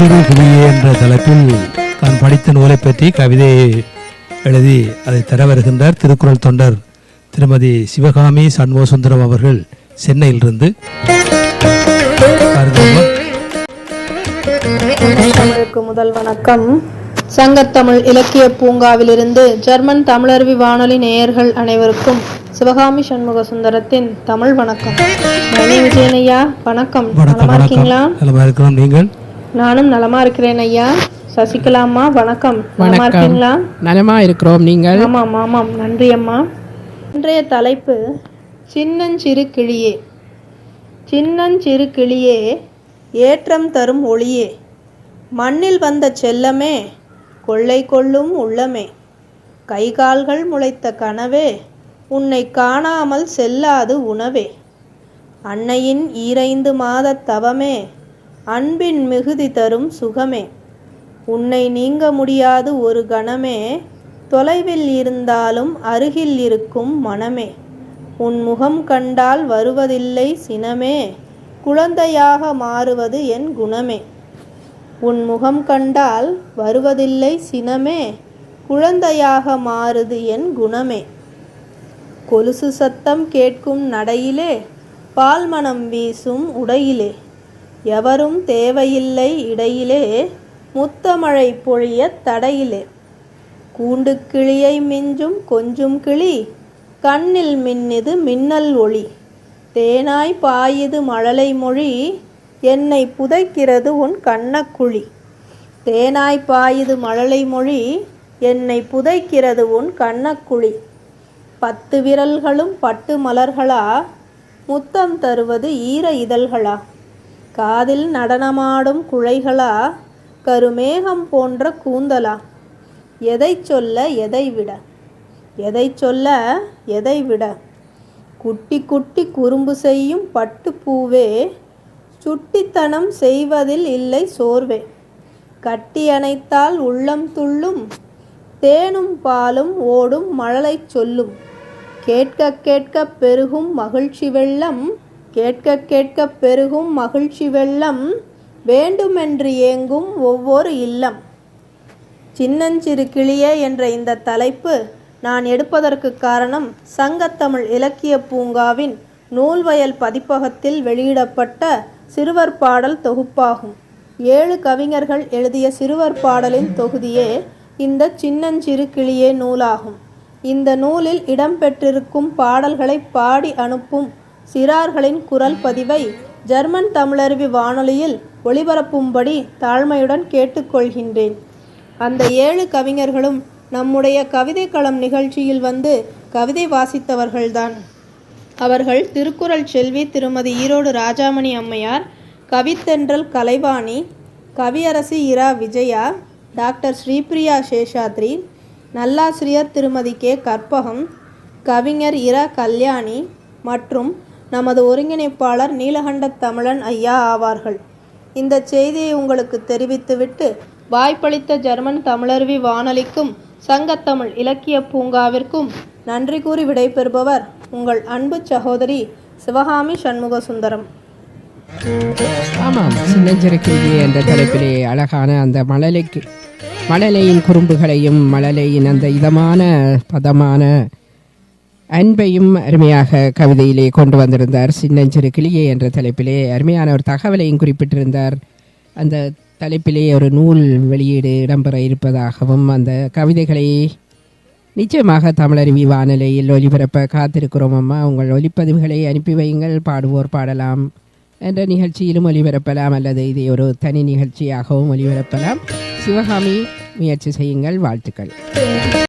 கிளியே என்ற தலைப்பில் தான் படித்த நூலை பற்றி கவிதையை எழுதி அதை தர வருகின்றார் திருக்குறள் தொண்டர் திருமதி சிவகாமி சண்முகசுந்தரம் அவர்கள் சென்னையிலிருந்து. முதல் வணக்கம். சங்கத்தமிழ் இலக்கிய பூங்காவிலிருந்து ஜெர்மன் தமிழருவி வானொலி நேயர்கள் அனைவருக்கும் சிவகாமி சண்முக சுந்தரத்தின் தமிழ் வணக்கம். மணி விஜயன் ஐயா வணக்கம் நலமா இருக்கீங்களா? நலமா இருக்கிறோம் நீங்கள்? நானும் நலமா இருக்கிறேன் ஐயா. சசிகலா அம்மா வணக்கம். நலமா இருக்கீங்களா? நலமா இருக்கிறோம் நீங்கள்? ஆமாம் ஆமாம். நன்றி அம்மா. இன்றைய தலைப்பு சின்னஞ்சிறு கிளியே. சின்னஞ்சிறு கிளியே ஏற்றம் தரும் ஒளியே. மண்ணில் வந்த செல்லமே கொள்ளை கொள்ளும் உள்ளமே. கைகால்கள் முளைத்த கனவே உன்னை காணாமல் செல்லாது உணவே. அன்னையின் ஈரைந்து மாதத் தவமே அன்பின் மிகுதி தரும் சுகமே. உன்னை நீங்க முடியாது ஒரு கணமே. தொலைவில் இருந்தாலும் அருகில் இருக்கும் மனமே. உன் முகம் கண்டால் வருவதில்லை சினமே. குழந்தையாக மாறுவது என் குணமே. உன் முகம் கண்டால் வருவதில்லை சினமே. குழந்தையாக மாறுது என் குணமே. கொலுசு சத்தம் கேட்கும் நடையிலே. பால்மணம் வீசும் உடையிலே. எவரும் தேவையில்லை இடையிலே முத்தமழை பொழிய தடையிலே. கூண்டு கிளியை மிஞ்சும் கொஞ்சும் கிளி கண்ணில் மின்னிது மின்னல் ஒளி. தேனாய் பாயுது மழலை மொழி என்னை புதைக்கிறது உன் கண்ணக்குழி தேனாய் பாயுது மழலை மொழி என்னை புதைக்கிறது உன் கண்ணக்குழி பத்து விரல்களும் பட்டு மலர்களா முத்தம் தருவது ஈர இதழ்களா? காதில் நடனமாடும் குழைகளா கருமேகம் போன்ற கூந்தலா? எதை சொல்ல எதை விட? எதை சொல்ல எதை விட? குட்டி குட்டி குறும்பு செய்யும் பட்டுப்பூவே சுட்டித்தனம் செய்வதில் இல்லை சோர்வே. கட்டி அணைத்தால் உள்ளம் துள்ளும் தேனும் பாலும் ஓடும் மழலை சொல்லும். கேட்க கேட்க பெருகும் மகிழ்ச்சி வெள்ளம் கேட்க கேட்க பெருகும் மகிழ்ச்சி வெள்ளம் வேண்டுமென்று ஏங்கும் ஒவ்வொரு இல்லம். சின்னஞ்சிறு கிளியே என்ற இந்த தலைப்பு நான் எடுப்பதற்கு காரணம் சங்கத்தமிழ் இலக்கிய பூங்காவின் நூல்வயல் பதிப்பகத்தில் வெளியிடப்பட்ட சிறுவர் பாடல் தொகுப்பாகும். ஏழு கவிஞர்கள் எழுதிய சிறுவர் பாடலின் தொகுதியே இந்த சின்னஞ்சிறு கிளியே நூலாகும். இந்த நூலில் இடம்பெற்றிருக்கும் பாடல்களை பாடி அனுப்பும் சிறார்களின் குரல் பதிவை ஜெர்மன் தமிழருவி வானொலியில் ஒளிபரப்பும்படி தாழ்மையுடன் கேட்டுக்கொள்கின்றேன். அந்த ஏழு கவிஞர்களும் நம்முடைய கவிதை களம் நிகழ்ச்சியில் வந்து கவிதை வாசித்தவர்கள்தான். அவர்கள் திருக்குறள் செல்வி திருமதி ஈரோடு ராஜாமணி அம்மையார் கவித்தென்றல் கலைவாணி கவியரசி இரா விஜயா டாக்டர் ஸ்ரீபிரியா சேஷாத்ரி நல்லாசிரியர் திருமதி கே கற்பகம் கவிஞர் இரா கல்யாணி மற்றும் நமது ஒருங்கிணைப்பாளர் நீலகண்ட தமிழன் ஐயா ஆவார்கள். இந்த செய்தியை உங்களுக்கு தெரிவித்துவிட்டு வாய்ப்பளித்த ஜெர்மன் தமிழருவி வானொலிக்கும் சங்கத்தமிழ் இலக்கிய பூங்காவிற்கும் நன்றி கூறி விடைபெறுபவர் உங்கள் அன்பு சகோதரி சிவகாமி சண்முக சுந்தரம் ஆமாம் சின்னஞ்சிறுக்கிளி என்ற தலைப்பிலே அழகான அந்த மழலைக்கு மழலையின் குறும்புகளையும் மழலையின் அந்த இதமான பதமான அன்பையும் அருமையாக கவிதையிலே கொண்டு வந்திருந்தார். சின்னஞ்சிறு கிளியே என்ற தலைப்பிலே அருமையான ஒரு தகவலையும் குறிப்பிட்டிருந்தார். அந்த தலைப்பிலே ஒரு நூல் வெளியீடு இடம்பெற இருப்பதாகவும் அந்த கவிதைகளை நிச்சயமாக தமிழருவி வானிலையில் ஒலிபரப்ப காத்திருக்கிறோம் அம்மா. உங்கள் ஒலிப்பதிவுகளை அனுப்பி வையுங்கள். பாடுவோர் பாடலாம் என்ற நிகழ்ச்சியிலும் ஒலிபரப்பலாம் அல்லது இதை ஒரு தனி நிகழ்ச்சியாகவும் ஒலிபரப்பலாம். சிவகாமி முயற்சி செய்யுங்கள். வாழ்த்துக்கள்.